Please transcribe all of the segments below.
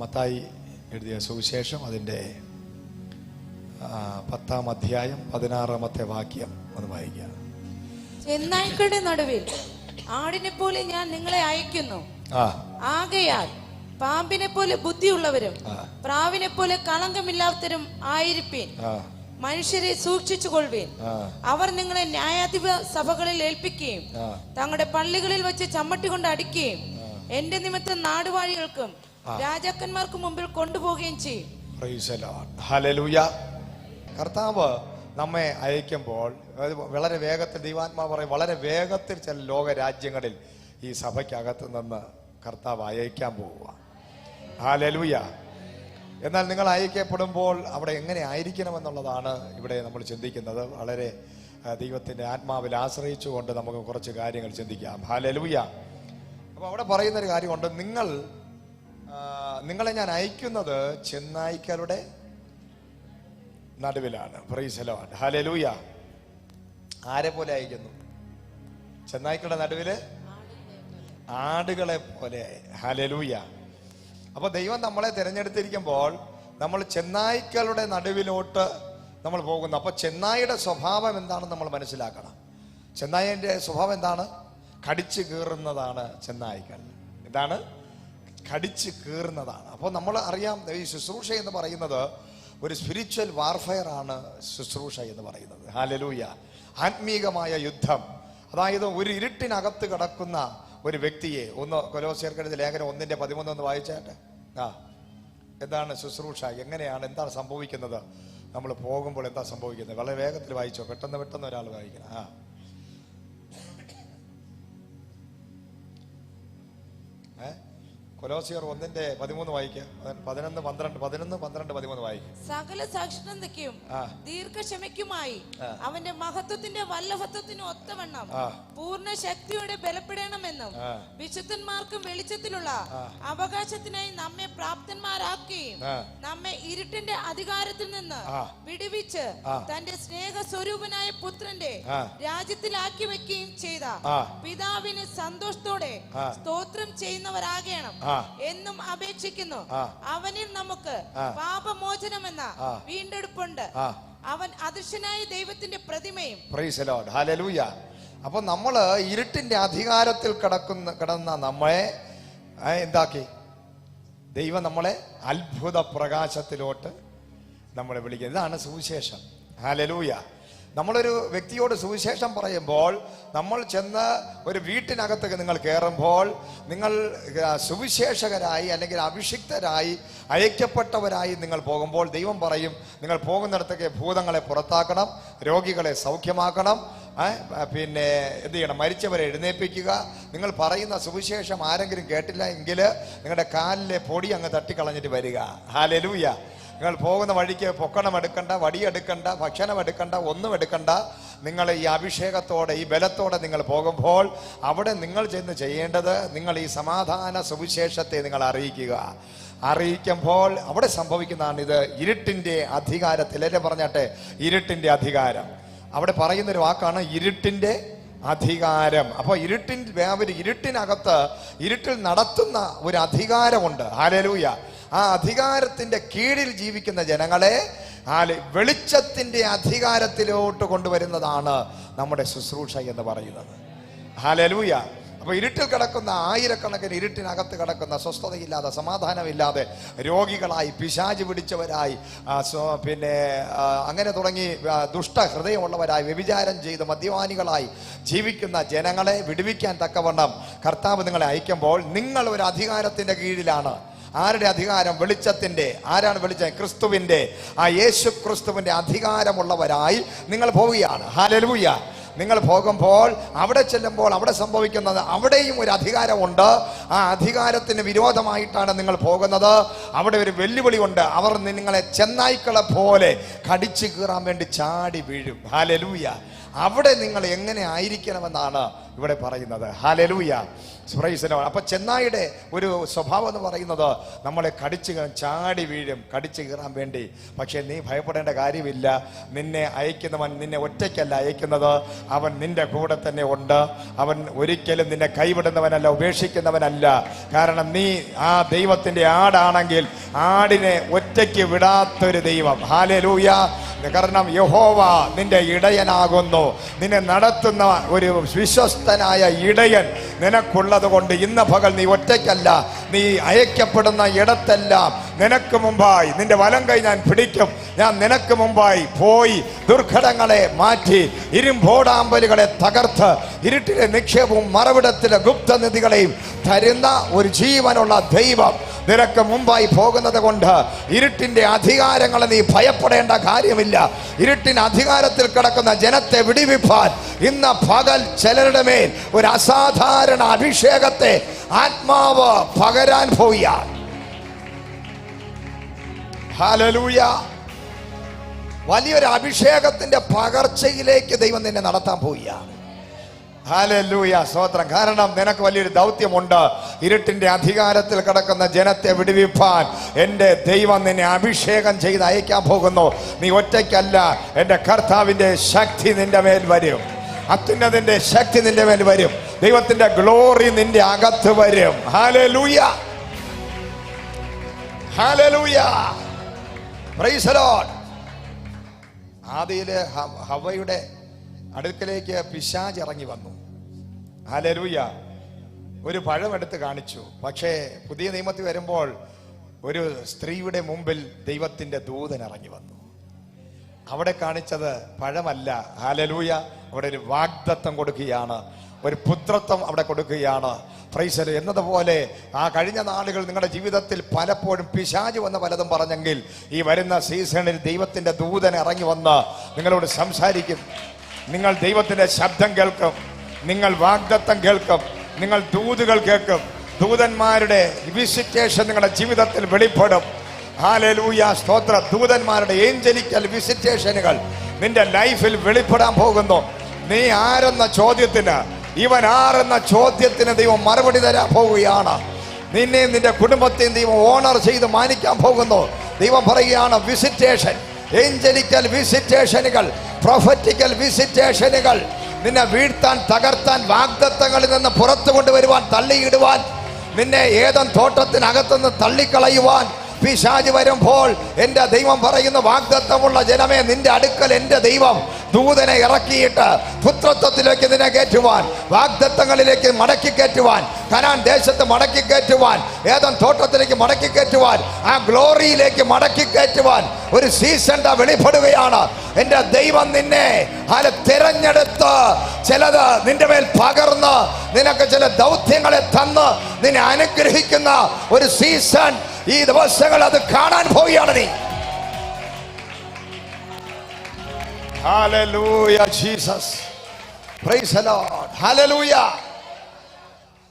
മത്തായി എഴുതിയ സുവിശേഷം അതിന്റെ പത്താം അധ്യായം പതിനാറാമത്തെ വാക്യം ഒന്ന് വായിക്കുക. ചെന്നായ്ക്കളുടെ നടുവിൽ ആടിനെ പോലെ ഞാൻ നിങ്ങളെ അയക്കുന്നു. ആകയാൽ പാമ്പിനെ പോലെ ബുദ്ധിയുള്ളവരും പ്രാവിനെ പോലെ കളങ്കമില്ലാത്തവരും ആയിരിപ്പീൻ. മനുഷ്യരെ സൂക്ഷിച്ചു കൊള്ളുവീൻ അവർ നിങ്ങളെ ന്യായാധിപ സഭകളിൽ ഏൽപ്പിക്കുകയും തങ്ങളുടെ പള്ളികളിൽ വെച്ച് ചമ്മട്ടി കൊണ്ട് അടിക്കുകയും എന്റെ നിമിത്തം നാടുവാഴികൾക്കും രാജാക്കന്മാർക്കും മുമ്പിൽ കൊണ്ടുപോവുകയും ചെയ്യും. കർത്താവ് നമ്മെ അയക്കുമ്പോൾ വളരെ വേഗത്തിൽ ദൈവാത്മാ പറയും വളരെ വേഗത്തിൽ ചില ലോക രാജ്യങ്ങളിൽ ഈ സഭയ്ക്കകത്ത് നിന്ന് കർത്താവ് അയക്കാൻ പോവുക. ഹാലലൂയ എന്നാൽ നിങ്ങൾ അയക്കപ്പെടുമ്പോൾ അവിടെ എങ്ങനെ ആയിരിക്കണം എന്നുള്ളതാണ് ഇവിടെ നമ്മൾ ചിന്തിക്കുന്നത്. വളരെ ദൈവത്തിന്റെ ദൈവത്തിന്റെ ആത്മാവിൽ ആശ്രയിച്ചുകൊണ്ട് നമുക്ക് കുറച്ച് കാര്യങ്ങൾ ചിന്തിക്കാം. ഹാലലൂയ അപ്പൊ അവിടെ പറയുന്നൊരു കാര്യമുണ്ട്. നിങ്ങൾ നിങ്ങളെ ഞാൻ അയക്കുന്നത് ചെന്നായ്ക്കളുടെ നടുവിലാണ്. പ്രൈസലോട്ട് ഹലലൂയ ആരെ പോലെ അയക്കുന്നു? ചെന്നായ്ക്കളുടെ നടുവിൽ ആടുകളെ പോലെ. ഹലലൂയ അപ്പൊ ദൈവം നമ്മളെ തിരഞ്ഞെടുത്തിരിക്കുമ്പോൾ നമ്മൾ ചെന്നായ്ക്കളുടെ നടുവിലോട്ട് നമ്മൾ പോകുന്നു. അപ്പൊ ചെന്നായിയുടെ സ്വഭാവം എന്താണെന്ന് നമ്മൾ മനസ്സിലാക്കണം. ചെന്നായിന്റെ സ്വഭാവം എന്താണ്? കടിച്ചു കീറുന്നതാണ് ചെന്നായ്ക്കൾ. എന്താണ്? കടിച്ചു കീറുന്നതാണ്. അപ്പോൾ നമ്മൾ അറിയാം ഈ ശുശ്രൂഷ എന്ന് പറയുന്നത് ഒരു സ്പിരിച്വൽ വാർഫെയർ ആണ് ശുശ്രൂഷ എന്ന് പറയുന്നത്. ഹാലലൂയ ആത്മീകമായ യുദ്ധം. അതായത് ഒരു ഇരുട്ടിനകത്ത് കിടക്കുന്ന ഒരു വ്യക്തിയെ ഒന്ന് കൊലോസേർക്കെടുത്ത് ലേഖനം ഒന്നിന്റെ പതിമൂന്ന് ഒന്ന് വായിച്ചാട്ടെ? ആ. എന്താണ് ശുശ്രൂഷ? എങ്ങനെയാണ്? എന്താണ് സംഭവിക്കുന്നത്? നമ്മൾ പോകുമ്പോൾ എന്താ സംഭവിക്കുന്നത്? വളരെ വേഗത്തിൽ വായിച്ചോ. പെട്ടെന്ന് പെട്ടെന്ന് ഒരാൾ വായിക്കണം. ആ. ഏ? കൊലോസിയർ ഒന്നിന്റെ പതിമൂന്ന് വായിക്കാം. പതിനൊന്ന് പന്ത്രണ്ട് പതിനൊന്ന് പന്ത്രണ്ട് പതിമൂന്ന് വായിക്കാം. സകല സഹിഷ്ണുതയ്ക്കും ആ. ദീർഘക്ഷമയ്ക്കുമായി അവന്റെ മഹത്വത്തിന്റെ വല്ലഭത്വത്തിനും ഒത്തവണ്ണം പൂർണ ശക്തിയോടെ ബലപ്പെടണമെന്നും വിശുദ്ധന്മാർക്കും വെളിച്ചത്തിലുള്ള അവകാശത്തിനായി നമ്മെ പ്രാപ്തന്മാരാക്കുകയും നമ്മെ ഇരുട്ടിന്റെ അധികാരത്തിൽ നിന്ന് വിടുവിച്ച് തന്റെ സ്നേഹ സ്വരൂപനായ പുത്രന്റെ. രാജ്യത്തിലാക്കി വെക്കുകയും ചെയ്ത. പിതാവിന് സന്തോഷത്തോടെ സ്തോത്രം ചെയ്യുന്നവരാകണം. എന്നും അപേക്ഷിക്കുന്നു. അവനിൽ നമുക്ക് പാപമോചനം എന്ന. വീണ്ടെടുപ്പുണ്ട്. അവൻ അദൃശ്യനായ ദൈവത്തിന്റെ പ്രതിമയും. അപ്പൊ നമ്മൾ ഇരുട്ടിന്റെ അധികാരത്തിൽ കിടക്കുന്ന കിടന്ന നമ്മളെ എന്താക്കി? ദൈവം നമ്മളെ അത്ഭുത പ്രകാശത്തിലോട്ട് നമ്മളെ വിളിക്കുന്നത് ഇതാണ് സുവിശേഷം. ഹാലലൂയ നമ്മളൊരു വ്യക്തിയോട് സുവിശേഷം പറയുമ്പോൾ നമ്മൾ ചെന്ന് ഒരു വീട്ടിനകത്തേക്ക് നിങ്ങൾ കയറുമ്പോൾ നിങ്ങൾ സുവിശേഷകരായി അല്ലെങ്കിൽ അഭിഷിക്തരായി അയക്കപ്പെട്ടവരായി നിങ്ങൾ പോകുമ്പോൾ ദൈവം പറയും നിങ്ങൾ പോകുന്നിടത്തേക്ക് ഭൂതങ്ങളെ പുറത്താക്കണം രോഗികളെ സൗഖ്യമാക്കണം പിന്നെ എന്ത് ചെയ്യണം മരിച്ചവരെ എഴുന്നേൽപ്പിക്കുക. നിങ്ങൾ പറയുന്ന സുവിശേഷം ആരെങ്കിലും കേട്ടില്ല എങ്കിൽ നിങ്ങളുടെ കാലിലെ പൊടി അങ്ങ് തട്ടിക്കളഞ്ഞിട്ട് വരിക. ഹാലലൂയ. നിങ്ങൾ പോകുന്ന വഴിക്ക് പൊക്കണം എടുക്കണ്ട വടിയെടുക്കണ്ട ഭക്ഷണം എടുക്കണ്ട ഒന്നും എടുക്കണ്ട. നിങ്ങൾ ഈ അഭിഷേകത്തോടെ ഈ ബലത്തോടെ നിങ്ങൾ പോകുമ്പോൾ അവിടെ നിങ്ങൾ ചെന്ന് ചെയ്യേണ്ടത് നിങ്ങൾ ഈ സമാധാന സുവിശേഷത്തെ നിങ്ങൾ അറിയിക്കുക. അറിയിക്കുമ്പോൾ അവിടെ സംഭവിക്കുന്നതാണ് ഇത്. ഇരുട്ടിന്റെ അധികാരത്തിൽ എന്നെ പറഞ്ഞാട്ടെ ഇരുട്ടിന്റെ അധികാരം. അവിടെ പറയുന്നൊരു വാക്കാണ് ഇരുട്ടിന്റെ അധികാരം. അപ്പോൾ ഇരുട്ടിൻ വ്യാപരി ഇരുട്ടിനകത്ത് ഇരുട്ടിൽ നടത്തുന്ന ഒരു അധികാരമുണ്ട്. ഹാലലൂയ ആ അധികാരത്തിന്റെ കീഴിൽ ജീവിക്കുന്ന ജനങ്ങളെ ആ വെളിച്ചത്തിന്റെ അധികാരത്തിലോട്ട് കൊണ്ടുവരുന്നതാണ് നമ്മുടെ ശുശ്രൂഷ എന്ന് പറയുന്നത്. ഹാലലൂയ അപ്പൊ ഇരുട്ടിൽ കിടക്കുന്ന ആയിരക്കണക്കിന് ഇരുട്ടിനകത്ത് കിടക്കുന്ന സ്വസ്ഥതയില്ലാതെ സമാധാനമില്ലാതെ രോഗികളായി പിശാജ് പിടിച്ചവരായി പിന്നെ അങ്ങനെ തുടങ്ങി ദുഷ്ടഹൃദയമുള്ളവരായി ദുഷ്ട ഹൃദയമുള്ളവരായി വ്യഭിചാരം ചെയ്ത് മദ്യപാനികളായി ജീവിക്കുന്ന ജനങ്ങളെ വിടുവിക്കാൻ തക്കവണ്ണം കർത്താവ് നിങ്ങളെ അയക്കുമ്പോൾ നിങ്ങൾ ഒരു അധികാരത്തിന്റെ കീഴിലാണ്. ആരുടെ അധികാരം? വെളിച്ചത്തിന്റെ ആരാണ് വെളിച്ചം? ക്രിസ്തുവിന്റെ ആ യേശു ക്രിസ്തുവിന്റെ അധികാരമുള്ളവരായി നിങ്ങൾ പോവുകയാണ്. ഹാലലൂയ നിങ്ങൾ പോകുമ്പോൾ അവിടെ ചെല്ലുമ്പോൾ അവിടെ സംഭവിക്കുന്നത് അവിടെയും ഒരു അധികാരമുണ്ട്. ആ അധികാരത്തിന് വിരോധമായിട്ടാണ് നിങ്ങൾ പോകുന്നത്. അവിടെ ഒരു വെല്ലുവിളി ഉണ്ട് അവർ നിങ്ങളെ ചെന്നായ്ക്കളെ പോലെ കടിച്ചു കീറാൻ വേണ്ടി ചാടി വീഴും. ഹാലലൂയ അവിടെ നിങ്ങൾ എങ്ങനെ ആയിരിക്കണമെന്നാണ് ഇവിടെ പറയുന്നത്. ഹാലലൂയ സുറൈസിനോ. അപ്പൊ ചെന്നായിയുടെ ഒരു സ്വഭാവം എന്ന് പറയുന്നത് നമ്മളെ കടിച്ചു ചാടി വീഴും കടിച്ചു കീറാൻ വേണ്ടി. പക്ഷേ നീ ഭയപ്പെടേണ്ട കാര്യമില്ല. നിന്നെ അയക്കുന്നവൻ നിന്നെ ഒറ്റയ്ക്കല്ല അയക്കുന്നത്. അവൻ നിന്റെ കൂടെ തന്നെ ഉണ്ട്. അവൻ ഒരിക്കലും നിന്നെ കൈവിടുന്നവനല്ല ഉപേക്ഷിക്കുന്നവനല്ല. കാരണം നീ ആ ദൈവത്തിന്റെ ആടാണെങ്കിൽ ആടിനെ ഒറ്റയ്ക്ക് വിടാത്തൊരു ദൈവം. ഹാലലൂയ കാരണം യഹോവ നിന്റെ ഇടയനാകുന്നു. നിന്നെ നടത്തുന്ന ഒരു വിശ്വസ്തനായ ഇടയൻ നിനക്കുള്ളത് കൊണ്ട് ഇന്ന് പകൽ നീ ഒറ്റയ്ക്കല്ല നീ അയക്കപ്പെടുന്ന ഇടത്തെല്ലാം നിനക്ക് മുമ്പായി നിന്റെ വലം കൈ ഞാൻ പിടിക്കും. ഞാൻ നിനക്ക് മുമ്പായി പോയി ദുർഘടങ്ങളെ മാറ്റി ഇരുമ്പോടാമ്പലുകളെ തകർത്ത് ഇരുട്ടിലെ നിക്ഷേപവും മറവിടത്തിലെ ഗുപ്തനിധികളെയും തരുന്ന ഒരു ജീവനുള്ള ദൈവം നിനക്ക് മുമ്പായി പോകുന്നത് കൊണ്ട് ഇരുട്ടിന്റെ അധികാരങ്ങളെ നീ ഭയപ്പെടേണ്ട കാര്യമില്ല. ഇരുട്ടിന് അധികാരത്തിൽ കിടക്കുന്ന ജനത്തെ വിടിവിപ്പാൻ ഇന്ന് പകൽ ചിലരുടെ മേൽ ഒരു അസാധാരണ അഭിഷേകത്തെ ആത്മാവ് പകരാൻ പോവുകയാണ്. ഹല്ലേലൂയ വലിയൊരു അഭിഷേകത്തിന്റെ പകർച്ചയിലേക്ക് ദൈവം നിന്നെ നടത്താൻ പോവുകയാണ്. ഹാലൂയ സ്തോത്രം. കാരണം നിനക്ക് വലിയൊരു ദൗത്യമുണ്ട്. ഇരുട്ടിന്റെ അധികാരത്തിൽ കിടക്കുന്ന ജനത്തെ വിടുവിപ്പാൻ എന്റെ ദൈവം നിന്നെ അഭിഷേകം ചെയ്ത് അയക്കാൻ പോകുന്നു. നീ ഒറ്റയ്ക്കല്ല എന്റെ കർത്താവിന്റെ ശക്തി നിന്റെ മേൽ വരും. അത്യുന്നതിന്റെ ശക്തി നിന്റെ മേൽ വരും. ദൈവത്തിന്റെ ഗ്ലോറി നിന്റെ അകത്ത് വരും. ഹാലൂയ ഹാലൂയ ആദിയിൽ ഹ- ഹവയുടെ അടുക്കലേക്ക് പിശാജ് ഇറങ്ങി വന്നു. ഹലരൂയ ഒരു പഴമെടുത്ത് കാണിച്ചു. പക്ഷേ പുതിയ നിയമത്തിൽ വരുമ്പോൾ ഒരു സ്ത്രീയുടെ മുമ്പിൽ ദൈവത്തിന്റെ ദൂതൻ ഇറങ്ങി വന്നു. അവിടെ കാണിച്ചത് പഴമല്ല. ഹാലലൂയ അവിടെ ഒരു വാഗ്ദത്തം കൊടുക്കുകയാണ്. ഒരു പുത്രത്വം അവിടെ കൊടുക്കുകയാണ്. ഫ്രൈസൽ എന്നതുപോലെ ആ കഴിഞ്ഞ നാളുകൾ നിങ്ങളുടെ ജീവിതത്തിൽ പലപ്പോഴും പിശാജ് വന്ന് പലതും പറഞ്ഞെങ്കിൽ ഈ വരുന്ന സീസണിൽ ദൈവത്തിന്റെ ദൂതൻ ഇറങ്ങി വന്ന് നിങ്ങളോട് സംസാരിക്കും. നിങ്ങൾ ദൈവത്തിന്റെ ശബ്ദം കേൾക്കും. നിങ്ങൾ വാഗ്ദത്തം കേൾക്കും. നിങ്ങൾ ദൂതുകൾ കേൾക്കും. ദൂതന്മാരുടെ വിസിറ്റേഷൻ നിങ്ങളുടെ ജീവിതത്തിൽ വെളിപ്പെടും. ഹാലലൂയ സ്തോത്ര. ദൂതന്മാരുടെ ഏഞ്ചലിക്കൽ വിസിറ്റേഷനുകൾ നിന്റെ ലൈഫിൽ വെളിപ്പെടാൻ പോകുന്നു. നീ ആരെന്ന ചോദ്യത്തിന് ഇവൻ ആരെന്ന ചോദ്യത്തിന് ദൈവം മറുപടി തരാൻ പോവുകയാണ്. നിന്നെയും നിന്റെ കുടുംബത്തെയും ദൈവം ഓണർ ചെയ്ത് മാനിക്കാൻ പോകുന്നു. ദൈവം പറയുകയാണ് വിസിറ്റേഷൻ ഏഞ്ചലിക്കൽ വിസിറ്റേഷനുകൾ പ്രൊഫറ്റിക്കൽ വിസിറ്റേഷനുകൾ നിന്നെ വീഴ്ത്താൻ തകർത്താൻ വാഗ്ദത്തങ്ങളിൽ നിന്ന് പുറത്തു കൊണ്ടുവരുവാൻ തള്ളിയിടുവാൻ. നിന്നെ ഏതൻ തോട്ടത്തിനകത്തുനിന്ന് തള്ളിക്കളയുവാൻ. പിശാജ് വരുമ്പോൾ എന്റെ ദൈവം പറയുന്ന വാഗ്ദത്തമുള്ള ജനമേ നിന്റെ അടുക്കൽ എന്റെ ദൈവം. ദൂതനെ ഇറക്കിയിട്ട് പുത്രത്വത്തിലേക്ക് ഇതിനെ കയറ്റുവാൻ വാഗ്ദത്തങ്ങളിലേക്ക് മടക്കി കയറ്റുവാൻ കനാൻ ദേശത്ത് മടക്കി കയറ്റുവാൻ ഏതൻ തോട്ടത്തിലേക്ക് മടക്കി കയറ്റുവാൻ ആ ഗ്ലോറിയിലേക്ക് മടക്കി കയറ്റുവാൻ ഒരു സീസണ്ട വെളിപ്പെടുകയാണ്. എന്റെ ദൈവം നിന്നെ അല തിരഞ്ഞെടുത്ത് ചിലത് നിന്റെ മേൽ പകർന്ന് നിനക്ക് ചില ദൗത്യങ്ങളെ തന്ന് നിന്നെ അനുഗ്രഹിക്കുന്ന ഒരു സീസൺ ഈ ദിവസങ്ങൾ അത് കാണാൻ പോവുകയാണ് നീ. The Lord. Hallelujah.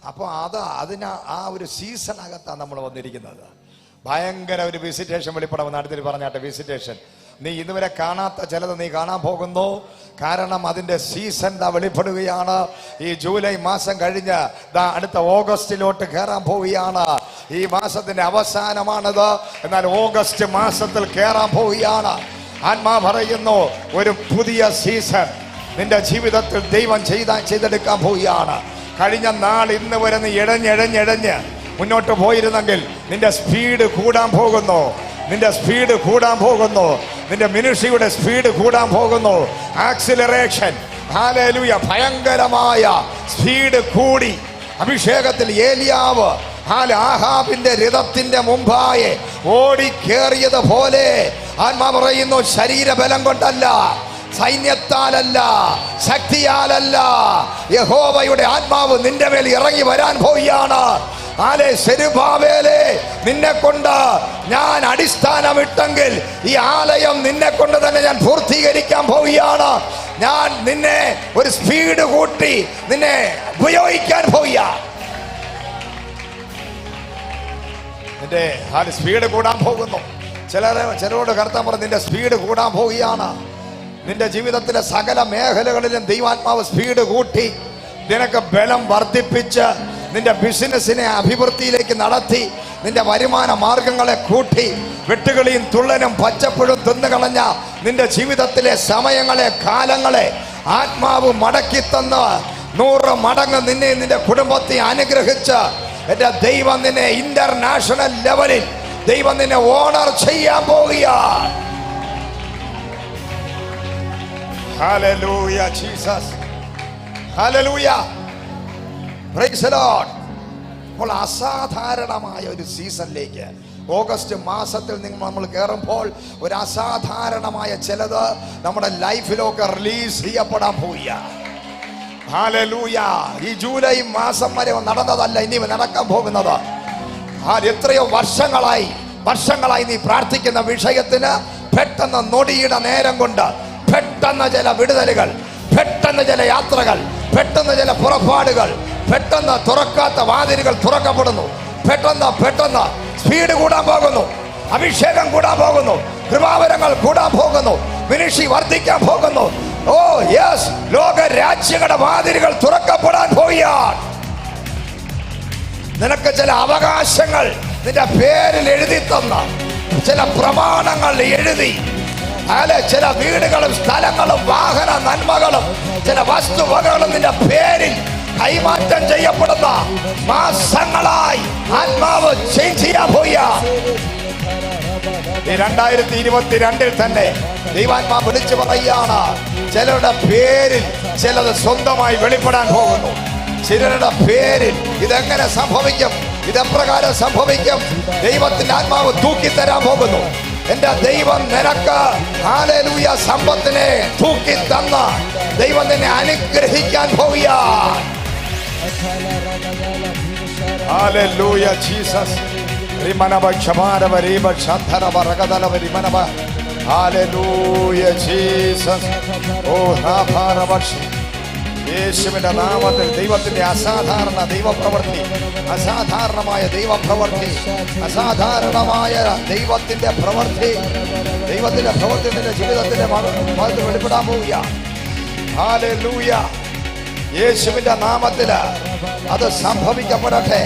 അപ്പോൾ അത് അതിന് ആ ഒരു സീസണകത്താണ് നമ്മൾ വന്നിരിക്കുന്നത്. ഭയങ്കര ഒരു വിസിറ്റേഷൻ വെളിപ്പെടാമെന്ന് അടുത്തിൽ പറഞ്ഞാട്ടെ വിസിറ്റേഷൻ നീ ഇതുവരെ കാണാത്ത ചിലത് നീ കാണാൻ പോകുന്നു. കാരണം അതിന്റെ സീസൺ ദാ വെളിപ്പെടുകയാണ്. ഈ ജൂലൈ മാസം കഴിഞ്ഞ് ദാ അടുത്ത ഓഗസ്റ്റിലോട്ട് കയറാൻ പോവുകയാണ്. ഈ മാസത്തിന്റെ അവസാനമാണിത്. എന്നാൽ ഓഗസ്റ്റ് മാസത്തിൽ കയറാൻ പോവുകയാണ്. ആത്മാ പറയുന്നു ഒരു പുതിയ സീസൺ നിന്റെ ജീവിതത്തിൽ ദൈവം ചെയ്ത ചെയ്തെടുക്കാൻ പോവുകയാണ്. കഴിഞ്ഞ നാൾ ഇന്ന് വരെ നീ ഇഴഞ്ഞിഴഞ്ഞിഴഞ്ഞ് മുന്നോട്ട് പോയിരുന്നെങ്കിൽ നിന്റെ സ്പീഡ് കൂടാൻ പോകുന്നു. നിന്റെ സ്പീഡ് കൂടാൻ പോകുന്നു. നിന്റെ മിനുഷ്യയുടെ സ്പീഡ് കൂടാൻ പോകുന്നു. ആക്സിലറേഷൻ ഹാലലൂയ ഭയങ്കരമായ സ്പീഡ് കൂടി. അഭിഷേകത്തിൽ ഏലിയാവ് ഹാൽ ആഹാബിന്റെ രഥത്തിന്റെ മുമ്പായെ ഓടിക്കേറിയത് പോലെ ആത്മാ പറയുന്നു ശരീരബലം കൊണ്ടല്ല സൈന്യത്താലല്ല ശക്തിയാലല്ല. യഹോവയുടെ ആത്മാവ് നിന്റെ മേൽ ഇറങ്ങി വരാൻ പോവുകയാണ്. നിന്നെ കൊണ്ട് ഞാൻ അടിസ്ഥാനമിട്ടെങ്കിൽ ഈ ആലയം നിന്നെ കൊണ്ട് തന്നെ ഞാൻ പൂർത്തീകരിക്കാൻ പോവുകയാണ്. ഞാൻ നിന്നെ ഒരു സ്പീഡ് കൂട്ടി നിന്നെ ഉപയോഗിക്കാൻ പോവുക സ്പീഡ് കൂടാൻ പോകുന്നു. ചിലരെ ചിലരോട് കർത്താൻ പറഞ്ഞു നിന്റെ സ്പീഡ് കൂടാൻ പോവുകയാണ്. നിന്റെ ജീവിതത്തിലെ സകല മേഖലകളിലും ദൈവാത്മാവ് സ്പീഡ് കൂട്ടി. നിനക്ക് ബലം വർദ്ധിപ്പിച്ച് നിന്റെ ബിസിനസ്സിനെ അഭിവൃദ്ധിയിലേക്ക് നടത്തി. നിന്റെ വരുമാന മാർഗങ്ങളെ കൂട്ടി. വെട്ടുകളിയും തുള്ളനും പച്ചപ്പുഴും തിന്നുകളഞ്ഞ നിന്റെ ജീവിതത്തിലെ സമയങ്ങളെ കാലങ്ങളെ ആത്മാവ് മടക്കി തന്ന് നൂറ് മടങ്ങ് നിന്നെ നിന്റെ കുടുംബത്തെ അനുഗ്രഹിച്ച്. എന്റെ ദൈവം നിന്നെ ഇന്റർനാഷണൽ ലെവലിൽ ദൈവം നിന്നെ ഓണർ ചെയ്യാൻ പോവുകയാണ് Jesus. Praise the Lord. അസാധാരണമായ ഒരു സീസണിലേക്ക് ഓഗസ്റ്റ് മാസത്തിൽ നിങ്ങൾ നമ്മൾ കയറുമ്പോൾ ഒരു അസാധാരണമായ ചിലത് നമ്മുടെ ലൈഫിലൊക്കെ റിലീസ് ചെയ്യപ്പെടാൻ പോവുക ഹാലലൂയ ഈ ജൂലൈ മാസം വരെ നടന്നതല്ല ഇനി നടക്കാൻ പോകുന്നത്. ആ എത്രയോ വർഷങ്ങളായി വർഷങ്ങളായി നീ പ്രാർത്ഥിക്കുന്ന വിഷയത്തിന് പെട്ടെന്ന് നൊടിയുടെ നേരം കൊണ്ട് പെട്ടെന്ന് ചില വിടുതലുകൾ പെട്ടെന്ന് ചില യാത്രകൾ പെട്ടെന്ന് ചില പുറപ്പാടുകൾ പെട്ടെന്ന് തുറക്കാത്ത വാതിലുകൾ തുറക്കപ്പെടുന്നു. പെട്ടെന്ന് പെട്ടെന്ന് സ്പീഡ് കൂടാൻ പോകുന്നു അഭിഷേകം കൂടാൻ പോകുന്നു കൃപാവരങ്ങൾ കൂടാൻ പോകുന്നു മിനിഷി വർദ്ധിക്കാൻ പോകുന്നു. ഓ യെസ് ലോക രാജ്യങ്ങളുടെ വാതിലുകൾ തുറക്കപ്പെടാൻ പോവുകയാണ്. നിനക്ക് ചില അവകാശങ്ങൾ നിന്റെ പേരിൽ എഴുതി തന്ന ചില പ്രമാണങ്ങൾ എഴുതി അല്ലെ ചില വീടുകളും സ്ഥലങ്ങളും വാഹന നന്മകളും ചില വസ്തുവകകളും നിന്റെ പേരിൽ കൈമാറ്റം ചെയ്യപ്പെടുന്ന മാസങ്ങളായി ആത്മാവ് രണ്ടായിരത്തി ഇരുപത്തിരണ്ടിൽ തന്നെ ദൈവാത്മാ വിളിച്ചു പറയുകയാണ് ചിലരുടെ പേരിൽ ചിലത് സ്വന്തമായി വെളിപ്പെടാൻ പോകുന്നു. ചിലരുടെ പേരിൽ ഇതെങ്ങനെ സംഭവിക്കും? ഇതെപ്രകാരം സംഭവിക്കും? ദൈവത്തിന്റെ ആത്മാവ് തൂക്കിത്തരാൻ പോകുന്നു. എന്റെ ദൈവം നിനക്ക് ഹാലലൂയ സമ്പത്തിനെ തൂക്കി തന്ന ദൈവം നിന്നെ അനുഗ്രഹിക്കാൻ പോവുകയാണ് ഹാലലൂയ ജീസസ്. റിമനവ ക്ഷമാരവ രീപ ക്ഷന്ധരവ രഗതലവ റിമനവ ഹാലലൂയ ജീസസ്. ഓ ഹാഭാരവക്ഷ യേശുവിന്റെ നാമത്തിൽ ദൈവത്തിന്റെ അസാധാരണ ദൈവപ്രവൃത്തി അസാധാരണമായ ദൈവപ്രവൃത്തി അസാധാരണമായ ദൈവത്തിന്റെ പ്രവൃത്തി ദൈവത്തിന്റെ പ്രവൃത്തി നിന്റെ ജീവിതത്തിന്റെ ഭാഗത്ത് വെളിപ്പെടാൻ പോവുക യേശുവിന്റെ നാമത്തിൽ അത് സംഭവിക്കപ്പെടട്ടെ.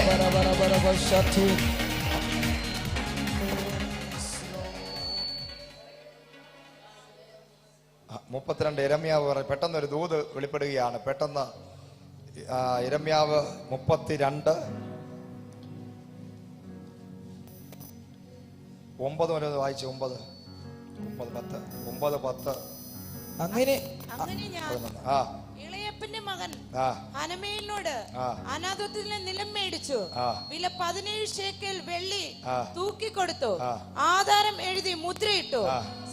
മുപ്പത്തിരണ്ട് ഇരമ്യാവ് പറയും പെട്ടെന്ന് ഒരു ദൂത് വെളിപ്പെടുകയാണ്. പെട്ടെന്ന് ഇരമ്യാവ് മുപ്പത്തിരണ്ട്. ഒമ്പത് വരെ വായിച്ച് ഒമ്പത്. ഒമ്പത് പത്ത്. ഒമ്പത് പത്ത്. അങ്ങനെ ആ. ഇളയപ്പന്റെ മകൻ ഹനമേലിനോട് ആ. നിലം മേടിച്ചു. വില പതിനേഴ് ഷേക്കൽ വെള്ളി തൂക്കി കൊടുത്തു ആധാരം എഴുതി മുദ്രയിട്ടു.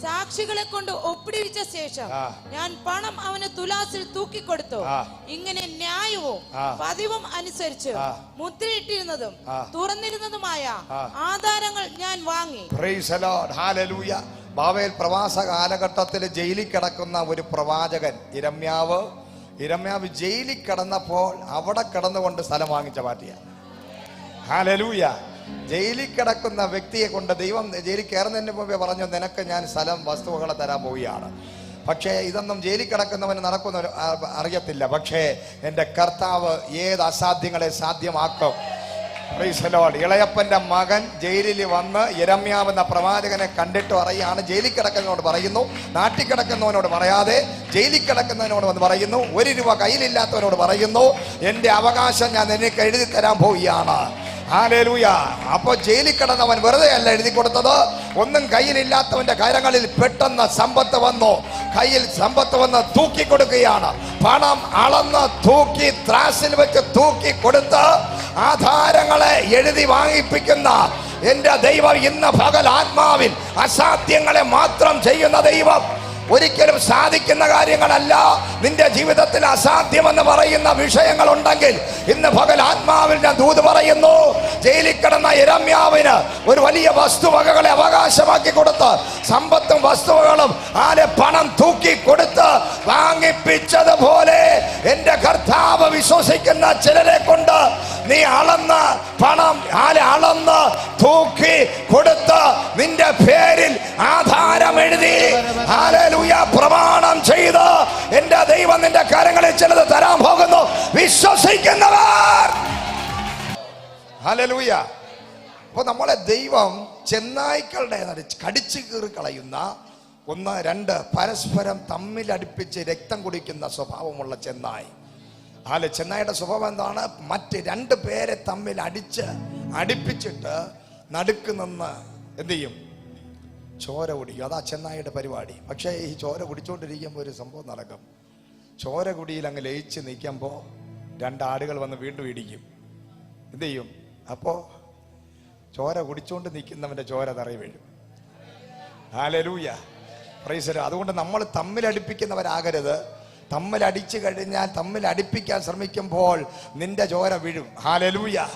സാക്ഷികളെ കൊണ്ട് ഒപ്പിടിവിച്ച ശേഷം ഞാൻ പണം അവന് തുലാസിൽ തൂക്കി കൊടുത്തു ഇങ്ങനെ ന്യായവും പതിവും അനുസരിച്ച് മുദ്രയിട്ടിരുന്നതും തുറന്നിരുന്നതുമായ ആധാരങ്ങൾ ഞാൻ വാങ്ങി. ബാവേൽ പ്രവാസ കാലഘട്ടത്തിൽ ജയിലിൽ കിടക്കുന്ന ഒരു പ്രവാചകൻ ഇരമ്യാവ്. ഇരമ്യാവ് ജയിലിൽ കിടന്നപ്പോൾ അവിടെ കിടന്നുകൊണ്ട് സ്ഥലം വാങ്ങിച്ച പാർട്ടിയാണ് ഹാലലൂയ ജയിലിൽ കിടക്കുന്ന വ്യക്തിയെ കൊണ്ട് ദൈവം ജയിലിൽ കയറുന്നതിന് മുമ്പേ പറഞ്ഞു നിനക്ക് ഞാൻ സ്ഥലം വസ്തുവകളെ തരാൻ പോവുകയാണ്. പക്ഷേ ഇതൊന്നും ജയിലിൽ കിടക്കുന്നവന് നടക്കുന്ന അറിയത്തില്ല. പക്ഷേ എന്റെ കർത്താവ് ഏത് അസാധ്യങ്ങളെ സാധ്യമാക്കും. ഇളയപ്പന്റെ മകൻ ജയിലിൽ വന്ന് യരമ്യാവെന്ന പ്രവാചകനെ കണ്ടിട്ട് പറയുകയാണ് ജയിലിൽ കിടക്കുന്നവനോട് പറയുന്നു നാട്ടിൽ കിടക്കുന്നവനോട് പറയാതെ ജയിലിൽ കിടക്കുന്നവനോട് വന്ന് പറയുന്നു ഒരു രൂപ കയ്യിലില്ലാത്തവനോട് പറയുന്നു എന്റെ അവകാശം ഞാൻ നിനക്ക് എഴുതി തരാൻ പോവുകയാണ്. അപ്പൊ ജയിലിൽ കിടന്നവൻ വെറുതെ അല്ല എഴുതി കൊടുത്തത്. ഒന്നും കയ്യിലില്ലാത്തവന്റെ കരങ്ങളിൽ പെട്ടെന്ന് സമ്പത്ത് വന്നു. കയ്യിൽ സമ്പത്ത് വന്ന് തൂക്കി കൊടുക്കുകയാണ്. പണം അളന്ന് തൂക്കി ത്രാസിൽ വെച്ച് തൂക്കി കൊടുത്ത് ആധാരങ്ങളെ എഴുതി വാങ്ങിപ്പിക്കുന്ന എന്റെ ദൈവം ഇന്ന് പകൽ ആത്മാവിൽ അസാധ്യങ്ങളെ മാത്രം ചെയ്യുന്ന ദൈവം. ഒരിക്കലും സാധിക്കുന്ന കാര്യങ്ങളല്ല. നിന്റെ ജീവിതത്തിൽ അസാധ്യമെന്ന് പറയുന്ന വിഷയങ്ങൾ ഉണ്ടെങ്കിൽ ഇന്ന് പകൽ ആത്മാവിൽ ഞാൻ ദൂത് പറയുന്നു. ജയിലിൽ കിടന്ന ഇരമ്യാവിന് ഒരു വലിയ വസ്തുവകകളെ അവകാശമാക്കി കൊടുത്ത് സമ്പത്തും വസ്തുവകളും ആരെ പണം തൂക്കി കൊടുത്ത് വാങ്ങിപ്പിച്ചതുപോലെ എന്റെ കർത്താവ് വിശ്വസിക്കുന്ന ചിലരെ കൊണ്ട് നീ അളന്ന് പണം അളന്ന് തൂക്കി കൊടുത്ത് നിന്റെ പേരിൽ ആധാരം എഴുതി. പ്രമാണം ചെയ്ത് എന്റെ ദൈവം നിന്റെ കരങ്ങളിൽ ചിലത് തരാൻ പോകുന്നു. വിശ്വസിക്കുന്നവർ! ഹലലൂയ അപ്പൊ നമ്മളെ ദൈവം ചെന്നായ്ക്കളുടെ കടിച്ചു കീറി കളയുന്ന ഒന്ന് രണ്ട് പരസ്പരം തമ്മിൽ അടുപ്പിച്ച് രക്തം കുടിക്കുന്ന സ്വഭാവമുള്ള ചെന്നായി. അല്ലെ ചെന്നായിയുടെ സ്വഭാവം എന്താണ്? മറ്റ് രണ്ട് പേരെ തമ്മിൽ അടിച്ച് അടുപ്പിച്ചിട്ട് നടുക്ക് നിന്ന് എന്ത് ചെയ്യും? ചോര കുടിക്കും. അതാ ചെന്നായിയുടെ പരിപാടി. പക്ഷേ ഈ ചോര കുടിച്ചുകൊണ്ടിരിക്കുമ്പോൾ ഒരു സംഭവം നടക്കും. ചോര കുടിയിൽ അങ്ങ് ലയിച്ച് നിൽക്കുമ്പോൾ രണ്ടാടുകൾ വന്ന് വീണ്ടും ഇടിക്കും. എന്ത് ചെയ്യും? അപ്പോൾ ചോര കുടിച്ചുകൊണ്ട് നിൽക്കുന്നവന്റെ ചോര തറയി വീഴും. ഹാലലൂയ പ്രൈസര അതുകൊണ്ട് നമ്മൾ തമ്മിലടിപ്പിക്കുന്നവരാകരുത് തമ്മിലടിച്ചു കഴിഞ്ഞാൽ തമ്മിൽ അടിപ്പിക്കാൻ ശ്രമിക്കുമ്പോൾ നിന്റെ ചോര വീഴും. ഹാലലൂയ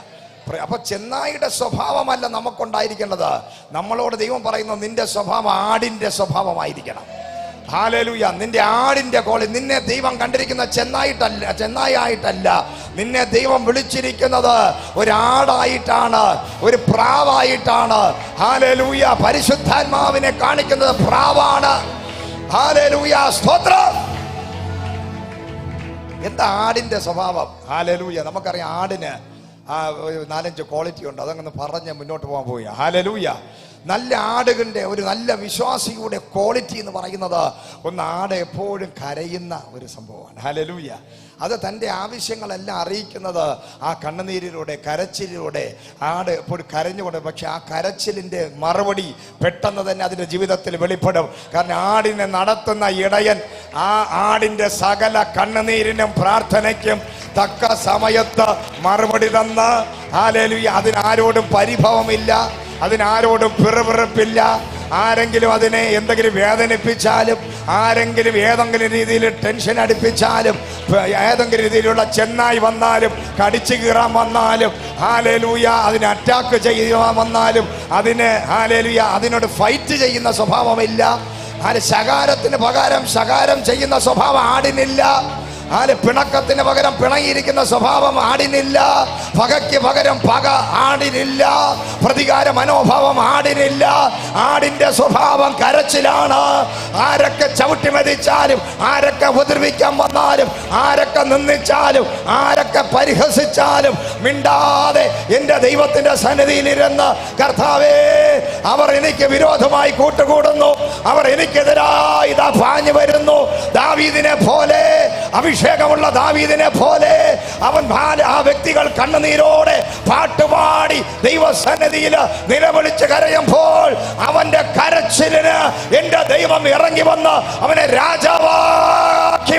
അപ്പൊ ചെന്നായിയുടെ സ്വഭാവമല്ല നമുക്കുണ്ടായിരിക്കേണ്ടത്. നമ്മളോട് ദൈവം പറയുന്നു നിന്റെ സ്വഭാവം ആടിന്റെ സ്വഭാവമായിരിക്കണം. ഹാലലൂയ നിന്റെ ആടിന്റെ കോളി നിന്നെ ദൈവം കണ്ടിരിക്കുന്ന ചെന്നായിട്ടല്ല ചെന്നായായിട്ടല്ല നിന്നെ ദൈവം വിളിച്ചിരിക്കുന്നത് ഒരാടായിട്ടാണ് ഒരു പ്രാവായിട്ടാണ്. ഹാലലൂയ പരിശുദ്ധാത്മാവിനെ കാണിക്കുന്നത് പ്രാവാണ്. ഹാലലൂയ സ്തോത്രം. എന്താ ആടിന്റെ സ്വഭാവം? ഹാലലൂയ നമുക്കറിയാം ആടിന് നാലഞ്ച് ക്വാളിറ്റി ഉണ്ട്. അതങ്ങനെ പറഞ്ഞ് മുന്നോട്ട് പോകാൻ പോയി ഹാലലൂയ നല്ല ആടുകളുടെ ഒരു നല്ല വിശ്വാസിയുടെ ക്വാളിറ്റി എന്ന് പറയുന്നത് ഒന്ന് ആട് എപ്പോഴും കരയുന്ന ഒരു സംഭവമാണ്. ഹലലൂയ അത് തന്റെ ആവശ്യങ്ങളെല്ലാം അറിയിക്കുന്നത് ആ കണ്ണുനീരിലൂടെ കരച്ചിലൂടെ ആട് എപ്പോഴും കരഞ്ഞുകൊണ്ട് പക്ഷെ ആ കരച്ചിലിന്റെ മറുപടി പെട്ടെന്ന് തന്നെ അതിന്റെ ജീവിതത്തിൽ വെളിപ്പെടും. കാരണം ആടിനെ നടത്തുന്ന ഇടയൻ ആ ആടിന്റെ സകല കണ്ണുനീരിനും പ്രാർത്ഥനയ്ക്കും തക്ക സമയത്ത് മറുപടി തന്ന്. ഹാലേലുയ അതിനാരോടും പരിഭവമില്ല. അതിനാരോടും പിറുപിറുപ്പില്ല. ആരെങ്കിലും അതിനെ എന്തെങ്കിലും വേദനിപ്പിച്ചാലും ആരെങ്കിലും ഏതെങ്കിലും രീതിയിൽ ടെൻഷൻ അടുപ്പിച്ചാലും ഏതെങ്കിലും രീതിയിലുള്ള ചെന്നായി വന്നാലും കടിച്ചു കീറാൻ വന്നാലും ഹാലേലൂയ അതിനെ അറ്റാക്ക് ചെയ്യാൻ വന്നാലും അതിന് ഹാലേലൂയ അതിനോട് ഫൈറ്റ് ചെയ്യുന്ന സ്വഭാവമില്ല. ആ ശകാരത്തിന് പകരം ശകാരം ചെയ്യുന്ന സ്വഭാവം ആടിനില്ല. ആര് പിണക്കത്തിന് പകരം പിണങ്ങിയിരിക്കുന്ന സ്വഭാവം ആടിനില്ല. പകയ്ക്ക് പകരം പക ആടിനില്ല. പ്രതികാര മനോഭാവം ആടിനില്ല. ആടിന്റെ സ്വഭാവം കരച്ചിലാണ്. ആരൊക്കെ ചവിട്ടി മതിച്ചാലും ആരൊക്കെ ഉപദ്രവിക്കാൻ വന്നാലും ആരൊക്കെ നിന്ദിച്ചാലും ആരൊക്കെ പരിഹസിച്ചാലും മിണ്ടാതെ എന്റെ ദൈവത്തിന്റെ സന്നിധിയിലിരുന്ന് കർത്താവേ അവർ എനിക്ക് വിരോധമായി കൂട്ടുകൂടുന്നു. അവർ എനിക്കെതിരായി പാഞ്ഞു വരുന്നു. ദാവീദിനെ പോലെ അഭിഷേകമുള്ള ദാവീദിനെ പോലെ അവൻ ആ വ്യക്തികൾ കണ്ണുനീരോടെ പാട്ടുപാടി ദൈവസന്നിധിയിൽ നിലവിളിച്ച് കരയുമ്പോൾ അവന്റെ കരച്ചിലിന് എന്റെ ദൈവം ഇറങ്ങി വന്ന് അവനെ രാജാവാക്കി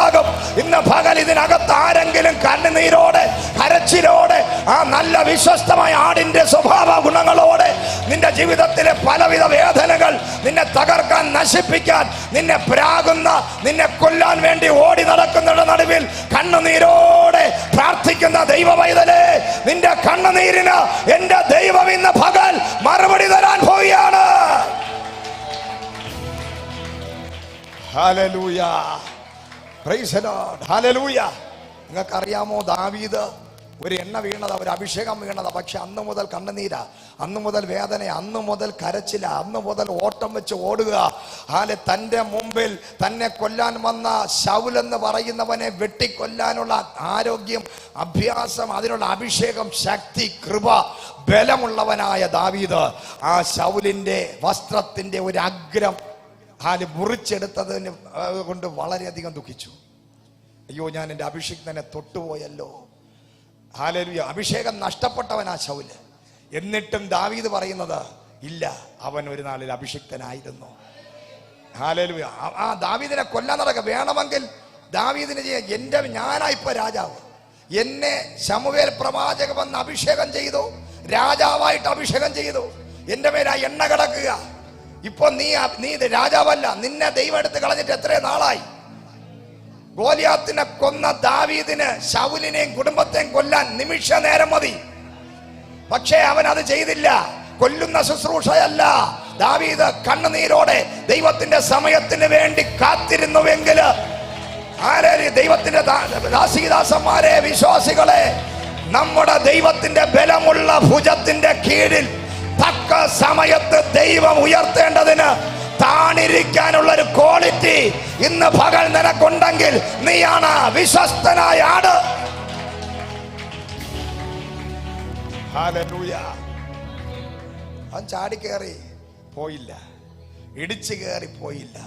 മാറ്റാനിടയാകും ഇന്ന് പകൽ ഇതിനകത്ത് ആരെങ്കിലും കണ്ണുനീരോടെ കരച്ചിലോടെ ആ നല്ല വിശ്വസ്തമായ ആടിന്റെ സ്വഭാവ ഗുണങ്ങളോടെ നിന്റെ ജീവിതത്തിലെ പലവിധ വേദനകൾ നിന്നെ തകർക്കാൻ നശിപ്പിക്കാൻ നിന്നെ പ്രാകുന്ന നിന്നെ കൊല്ലാൻ വേണ്ടി ഓടി നടക്കുന്നവരുടെ നടുവിൽ കണ്ണുനീരോടെ പ്രാർത്ഥിക്കുന്ന ദൈവ നിന്റെ കണ്ണുനീരിന് എന്റെ ദൈവം ഇന്ന് പകൽ മറുപടി തരാൻ പോവുകയാണ്. Hallelujah. Praise the lord hallelujah നിങ്ങൾക്ക് അറിയാമോ ദാവീദ് ഒരു എണ്ണ വീണത ഒരു അഭിഷേകം വീണത. പക്ഷെ അന്ന് മുതൽ കണ്ണുനീര അന്ന് മുതൽ വേദന അന്ന് മുതൽ കരച്ചില അന്ന് മുതൽ ഓട്ടം വെച്ച് ഓടുക. ആലെ തന്റെ മുമ്പിൽ തന്നെ കൊല്ലാൻ വന്ന ശൗലെന്ന് പറയുന്നവനെ വെട്ടിക്കൊല്ലാനുള്ള ആരോഗ്യം അഭ്യാസം അതിനുള്ള അഭിഷേകം ശക്തി കൃപ ബലമുള്ളവനായ ദാവീദ് ആ ശൗലിന്റെ വസ്ത്രത്തിന്റെ ഒരു അഗ്രം ഹാൽ മുറിച്ചെടുത്തതിന് കൊണ്ട് വളരെയധികം ദുഃഖിച്ചു. അയ്യോ ഞാൻ എന്റെ അഭിഷേകനെ തൊട്ടുപോയല്ലോ. ഹാലലുയ. അഭിഷേകം നഷ്ടപ്പെട്ടവനാ ശൗൽ. എന്നിട്ടും ദാവീദ് പറയുന്നത് ഇല്ല അവൻ ഒരു നാളിൽ അഭിഷിക്തനായിരുന്നു. ഹാലലുയ. ആ ദാവീദിനെ കൊല്ലാൻ നടക്ക. വേണമെങ്കിൽ ദാവീദിന് എന്റെ ഞാനാ ഇപ്പൊ രാജാവ്. എന്നെ ശമുവേൽ പ്രവാചക വന്ന് അഭിഷേകം ചെയ്തു. രാജാവായിട്ട് അഭിഷേകം ചെയ്തു. എന്റെ മേലാ എണ്ണ കിടക്കുക. ഇപ്പൊ നീ നീ രാജാവല്ല. നിന്നെ ദൈവം എടുത്ത് കളഞ്ഞിട്ട് എത്ര നാളായി. ഗോലിയാത്തിനെ കൊന്ന ദാവീദിന് ശൗലിനെയും കുടുംബത്തെയും കൊല്ലാൻ നിമിഷ നേരം മതി. പക്ഷേ അവൻ അത് ചെയ്തില്ല. കൊല്ലുന്ന ശുശ്രൂഷയല്ല. ദാവീദ് കണ്ണുനീരോടെ ദൈവത്തിന്റെ സമയത്തിന് വേണ്ടി കാത്തിരുന്നുവെങ്കിൽ ആരെ ദൈവത്തിന്റെ ദാസീദാസന്മാരെ വിശ്വാസികളെ നമ്മുടെ ദൈവത്തിന്റെ ബലമുള്ള ഭുജത്തിന്റെ കീഴിൽ തക്ക സമയത്ത് ദൈവം ഉയർത്തേണ്ടതിന് താണിരിക്കാനുള്ള ഒരു ക്വാളിറ്റി ഇന്ന് പകൽ നിനക്കുണ്ടെങ്കിൽ നീയാണ് വിശ്വസ്തനായ ആട്. അവൻ ചാടിക്കേറി പോയില്ല. ഇടിച്ചു കയറി പോയില്ല.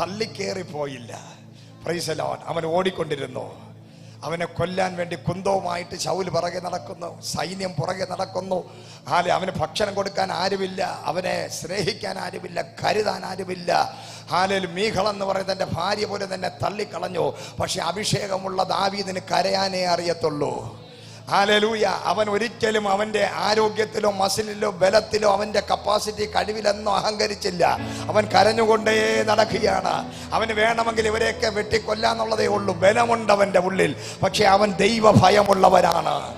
തള്ളിക്കേറി പോയില്ല. പ്രൈസലോൻ അവൻ ഓടിക്കൊണ്ടിരുന്നു. അവനെ കൊല്ലാൻ വേണ്ടി കുന്തവുമായിട്ട് ശൗൽ പുറകെ നടക്കുന്നു സൈന്യം പുറകെ നടക്കുന്നു. ആലെ അവന് ഭക്ഷണം കൊടുക്കാൻ ആരുമില്ല അവനെ സ്നേഹിക്കാൻ ആരുമില്ല കരുതാൻ ആരുമില്ല. ഹാലയിൽ മീഹൾ എന്ന് പറയുന്ന എന്റെ ഭാര്യ പോലെ തന്നെ തള്ളിക്കളഞ്ഞു. പക്ഷെ അഭിഷേകമുള്ള ദാവീദിന് കരയാനേ അറിയത്തുള്ളൂ. ഹാലലൂയ. അവൻ ഒരിക്കലും അവന്റെ ആരോഗ്യത്തിലോ മസിലിലോ ബലത്തിലോ അവന്റെ കപ്പാസിറ്റി കഴിവിലെന്നോ അഹങ്കരിച്ചില്ല. അവൻ കരഞ്ഞുകൊണ്ടേ നടക്കുകയാണ്. അവന് വേണമെങ്കിൽ ഇവരെയൊക്കെ വെട്ടിക്കൊല്ലാന്നുള്ളതേ ഉള്ളൂ. ബലമുണ്ട് അവന്റെ ഉള്ളിൽ. പക്ഷെ അവൻ ദൈവ ഭയമുള്ളവരാണ്